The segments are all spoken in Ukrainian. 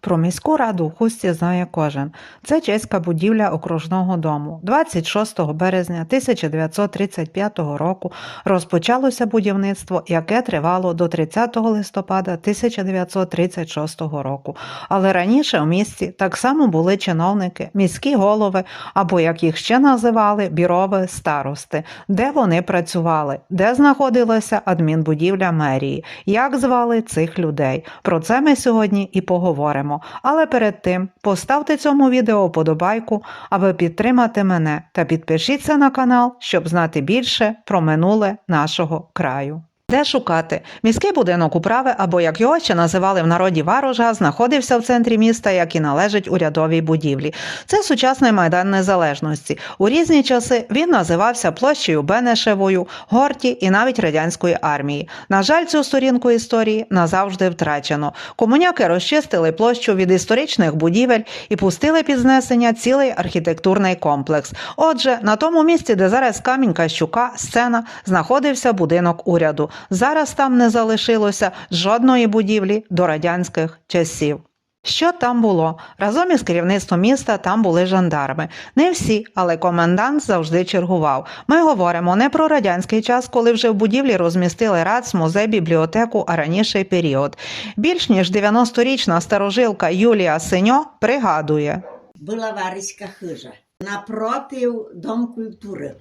Про міську раду в Хусті знає кожен. Це чеська будівля окружного дому. 26 березня 1935 року розпочалося будівництво, яке тривало до 30 листопада 1936 року. Але раніше в місті так само були чиновники, міські голови або, як їх ще називали, бірове старости, де вони працювали, де знаходилася адмінбудівля мерії, як звали цих людей. Про це ми сьогодні і поговоримо. Але перед тим поставте цьому відео вподобайку, аби підтримати мене, та підпишіться на канал, щоб знати більше про минуле нашого краю. Де шукати? Міський будинок управи, або як його ще називали в народі Варожга, знаходився в центрі міста, як і належить урядовій будівлі. Це сучасний майдан незалежності. У різні часи він називався площею Бенешевою, Горті і навіть радянської армії. На жаль, цю сторінку історії назавжди втрачено. Комуняки розчистили площу від історичних будівель і пустили під знесення цілий архітектурний комплекс. Отже, на тому місці, де зараз Камінька Щука, сцена, знаходився будинок уряду. Зараз там не залишилося жодної будівлі до радянських часів. Що там було? Разом із керівництвом міста там були жандарми. Не всі, але комендант завжди чергував. Ми говоримо не про радянський час, коли вже в будівлі розмістили РАЦ, музей, бібліотеку, а раніше період. Більш ніж 90-річна старожилка Юлія Синьо пригадує. була Вариська хижа. Напротив Дом культури.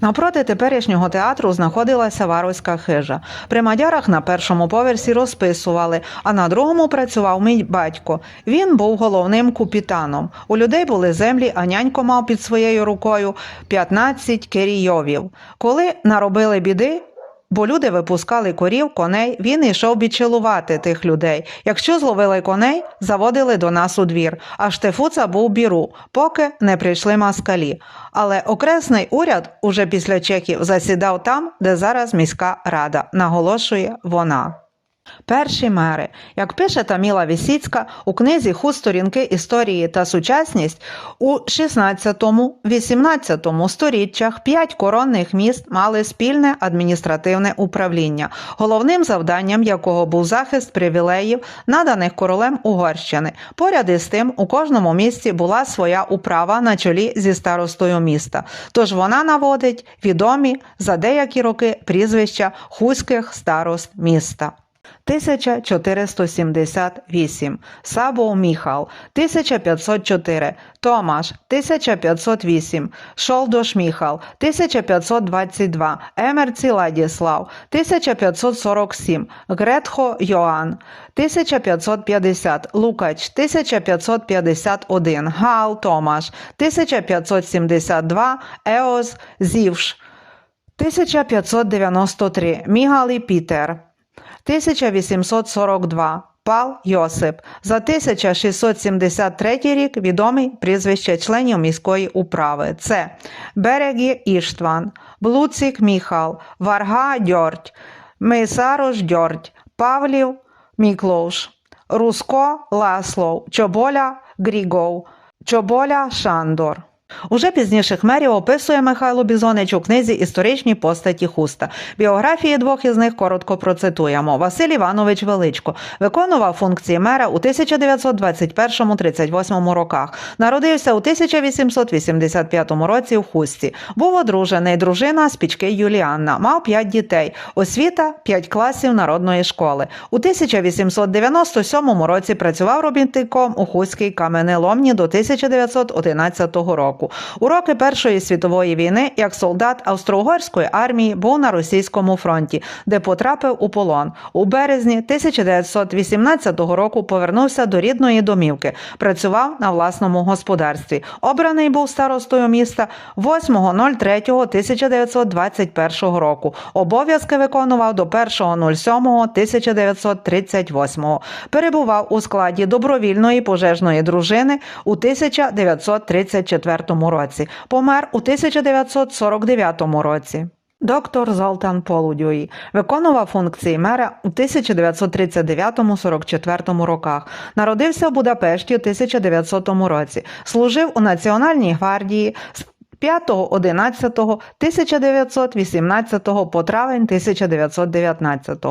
Напроти теперішнього театру знаходилася Варуська хижа. При мадярах на першому поверсі розписували, а на другому працював мій батько. Він був головним купітаном. У людей були землі, а нянько мав під своєю рукою 15 керійовів. Коли наробили біди, Бо люди випускали корів, коней, він йшов бічилувати тих людей. Якщо зловили коней, заводили до нас у двір, а штефуца був біру, поки не прийшли москалі. Але окресний уряд уже після чехів засідав там, де зараз міська рада, наголошує вона. Перші мери, як пише Таміла Вісіцька у книзі «Ху сторінки історії та сучасність, у 16-18 сторіччях п'ять коронних міст мали спільне адміністративне управління, головним завданням якого був захист привілеїв, наданих королем Угорщини. Поряд із тим, у кожному місті була своя управа на чолі зі старостою міста. Тож вона наводить відомі за деякі роки прізвища хуських старост міста. 1478, Сабов Міхал, 1504, Томаш, 1508, Шолдош Міхал, 1522, Емерці Ладіслав, 1547, Гретхо Йоанн, 1550, Лукач, 1551, Гал Томаш, 1572, Еоз Зівш, 1593, Мігалі Пітер. 1842 Пал Йосип. За 1673 рік відомий прізвище членів міської управи. Це Берегі Іштван, Блуцик Міхал, Варга Дьорть, Мейсарош Дьорть, Павлів Міклош, Руско Ласлов, Чоболя Грігов, Чоболя Шандор. Уже пізніших мерів описує Михайло Бізонич у книзі Історичні постаті хуста. Біографії двох із них коротко процитуємо. Василь Іванович Величко виконував функції мера у 1921-38 роках. Народився у 1885 році в Хусті. Був одружений дружина Спічки Юліанна. Мав п'ять дітей. Освіта п'ять класів народної школи. У 1897 році працював робітником у Хуській каменеломні до 1911 року. У роки Першої світової війни, як солдат Австро-Угорської армії, був на російському фронті, де потрапив у полон. У березні 1918 року повернувся до рідної домівки. Працював на власному господарстві. Обраний був старостою міста 8.03.1921 року. Обов'язки виконував до 1.07.1938. Перебував у складі добровільної пожежної дружини у 1934 році. Помер у 1949 році. Доктор Золтан Полудюї виконував функції мера у 1939-44 роках. Народився в Будапешті у 1900 році. Служив у Національній гвардії. З 5.11.1918 по травень 1919.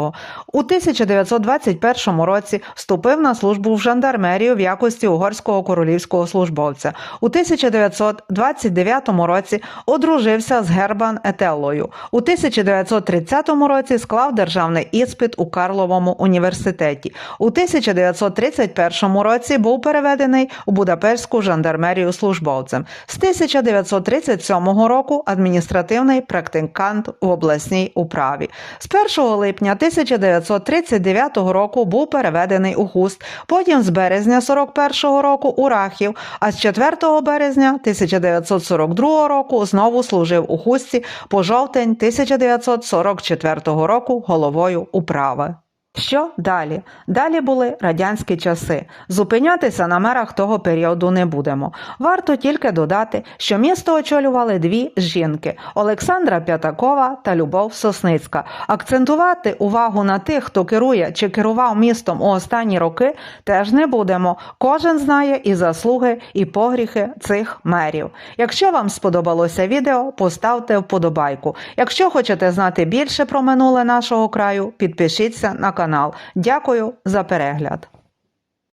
У 1921 році вступив на службу в жандармерію в якості угорського королівського службовця. У 1929 році одружився з Гербан Етеллою. У 1930 році склав державний іспит у Карловому університеті. У 1931 році був переведений у Будапештську жандармерію службовцем. З 1937 року адміністративний практикант в обласній управі. З 1 липня 1939 року був переведений у Хуст, потім з березня 41 року у Рахів, а з 4 березня 1942 року знову служив у Хусті по жовтень 1944 року головою управи. Що далі? Далі були радянські часи. Зупинятися на мерах того періоду не будемо. Варто тільки додати, що місто очолювали дві жінки Олександра П'ятакова та Любов Сосницька. Акцентувати увагу на тих, хто керує чи керував містом у останні роки, теж не будемо. Кожен знає і заслуги, і погріхи цих мерів. Якщо вам сподобалося відео, поставте вподобайку. Якщо хочете знати більше про минуле нашого краю, підпишіться на канал. Дякую за перегляд.